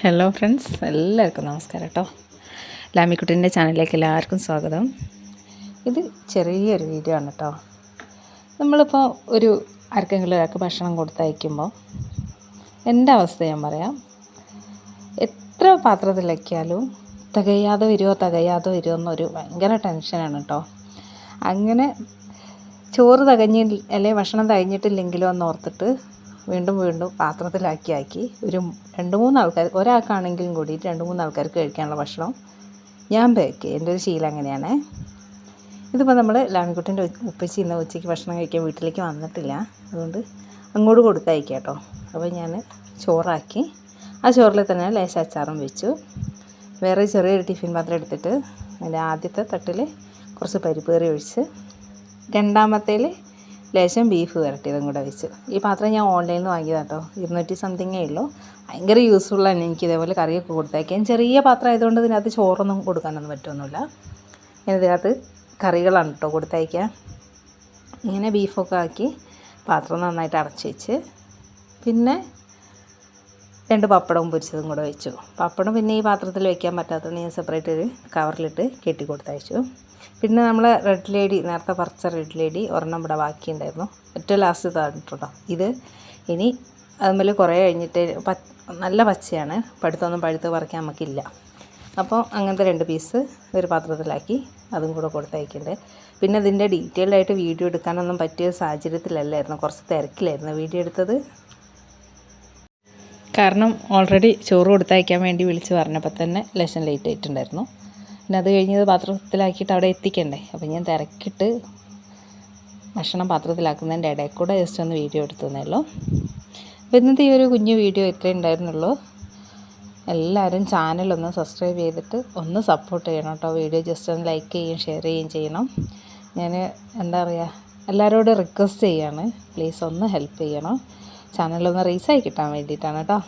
Hello friends എല്ലാവർക്കും നമസ്കാരം കേട്ടോ. ലാമിക്കുട്ടിന്റെ ചാനലിലേക്ക് എല്ലാവർക്കും സ്വാഗതം. ഇത് ചെറിയൊരു വീഡിയോ ആണ് കേട്ടോ. നമ്മളിപ്പോൾ ഒരു ആർക്കെങ്കിലും ഒരാൾക്ക് ഭക്ഷണം കൊടുത്തയക്കുമ്പോൾ എന്റെ അവസ്ഥ ഞാൻ പറയാം. എത്ര പാത്രത്തിൽ വയ്ക്കാലും തികയാതെ വരുമോ തികയാതെ വരുമോ എന്നൊരു ഭയങ്കര ടെൻഷനാണ് കേട്ടോ. അങ്ങനെ ചോറ് തികഞ്ഞി അല്ലെങ്കിൽ ഭക്ഷണം തികഞ്ഞിട്ടില്ലെങ്കിലോ എന്ന് ഓർത്തിട്ട് വീണ്ടും വീണ്ടും പാത്രത്തിലാക്കി ആക്കി. ഒരു രണ്ട് മൂന്ന് ആൾക്കാർ ഒരാൾക്കാണെങ്കിലും കൂടി രണ്ട് മൂന്ന് ആൾക്കാർക്ക് കഴിക്കാനുള്ള ഭക്ഷണം ഞാൻ ബേക്ക് എന്റെ ഒരു ശീലം അങ്ങനെയാണ്. ഇതിപ്പോൾ നമ്മൾ ലാൻകുട്ടിന്റെ ഉപ്പച്ചി ഇന്ന് ഉച്ചയ്ക്ക് ഭക്ഷണം കഴിക്കാൻ വീട്ടിലേക്ക് വന്നിട്ടില്ല. അതുകൊണ്ട് അങ്ങോട്ട് കൊടുത്തയക്കാം കേട്ടോ. അപ്പോൾ ഞാൻ ചോറാക്കി. ആ ചോറിൽ തന്നെ ലേശ അച്ചാറും വെച്ചു. വേറെ ചെറിയൊരു ടിഫിൻ പാത്രം എടുത്തിട്ട് അതിന്റെ ആദ്യത്തെ തട്ടിൽ കുറച്ച് പരിപ്പ് കറി ഒഴിച്ച്. രണ്ടാമത്തേൽ ലേശം ബീഫ് വരട്ടിയതും കൂടെ വെച്ച്. ഈ പാത്രം ഞാൻ ഓൺലൈനിൽ നിന്ന് വാങ്ങിയതാണ് കേട്ടോ ഇരുന്നൂറ്റി സംതിങ്ങേ ഉള്ളൂ. ഭയങ്കര യൂസ്ഫുള്ളാണ് എനിക്ക് ഇതേപോലെ കറിയൊക്കെ കൊടുത്തേക്കാൻ. ചെറിയ പാത്രം ആയതുകൊണ്ട് ഇതിനകത്ത് ചോറൊന്നും കൊടുക്കാനൊന്നും പറ്റുമൊന്നുമില്ല ഞാൻ ഇതിനകത്ത് കറികളാണ് കേട്ടോ കൊടുത്തയക്കുക ഇങ്ങനെ ബീഫൊക്കെ ആക്കി പാത്രം നന്നായിട്ട് അടച്ച് വെച്ച്. പിന്നെ രണ്ട് പപ്പടവും പൊരിച്ചതും കൂടെ വെച്ചു. പപ്പടം പിന്നെ ഈ പാത്രത്തിൽ വെക്കാൻ പറ്റാത്തതുകൊണ്ട് ഞാൻ സെപ്പറേറ്റ് ഒരു കവറിലിട്ട് കെട്ടി കൊടുത്തയച്ചു. പിന്നെ നമ്മൾ റെഡ് ലേഡി നേരത്തെ പറിച്ച റെഡ് ലേഡി ഒരെണ്ണം ഇവിടെ ബാക്കിയുണ്ടായിരുന്നു. ഏറ്റവും ലാസ്റ്റ് താണ്ടിട്ടുണ്ടോ ഇത് ഇനി അതുപോലെ കുറേ കഴിഞ്ഞിട്ട് നല്ല പച്ചയാണ്. പഴുത്തൊന്നും പഴുത്ത് പറിക്കാൻ നമുക്കില്ല. അപ്പോൾ അങ്ങനത്തെ രണ്ട് പീസ് ഒരു പാത്രത്തിലാക്കി അതും കൂടെ കൊടുത്തയക്കുന്നുണ്ട് പിന്നെ ഇതിന്റെ ഡീറ്റെയിൽഡായിട്ട് വീഡിയോ എടുക്കാനൊന്നും പറ്റിയ സാഹചര്യത്തിലല്ലായിരുന്നു. കുറച്ച് തിരക്കിലായിരുന്നു വീഡിയോ എടുത്തത്. കാരണം ഓൾറെഡി ചോറ് കൊടുത്തയക്കാൻ വേണ്ടി വിളിച്ച് പറഞ്ഞപ്പോൾ തന്നെ ലേശം ലേറ്റ് ആയിട്ടുണ്ടായിരുന്നു. പിന്നെ അത് കഴിഞ്ഞത് പാത്രത്തിലാക്കിയിട്ട് അവിടെ എത്തിക്കണ്ടേ? അപ്പോൾ ഞാൻ തിരക്കിട്ട് ഭക്ഷണം പാത്രത്തിലാക്കുന്നതിന്റെ ഇടയിൽ കൂടെ ജസ്റ്റ് ഒന്ന് വീഡിയോ എടുത്തതേ ഉള്ളൂ. അപ്പോൾ ഇന്നത്തെ ഈ ഒരു കുഞ്ഞു വീഡിയോ ഇത്രയും ഉണ്ടായിരുന്നുള്ളൂ. എല്ലാവരും ചാനലൊന്ന് സബ്സ്ക്രൈബ് ചെയ്തിട്ട് ഒന്ന് സപ്പോർട്ട് ചെയ്യണം കേട്ടോ. വീഡിയോ ജസ്റ്റ് ഒന്ന് ലൈക്ക് ചെയ്യുകയും ഷെയർ ചെയ്യുകയും ചെയ്യണം. ഞാൻ എന്താ പറയുക എല്ലാവരോടും റിക്വസ്റ്റ് ചെയ്യാണ്. പ്ലീസ് ഒന്ന് ഹെൽപ്പ് ചെയ്യണം. ചാനലൊന്ന് റീസായി കിട്ടാൻ വേണ്ടിയിട്ടാണ് കേട്ടോ.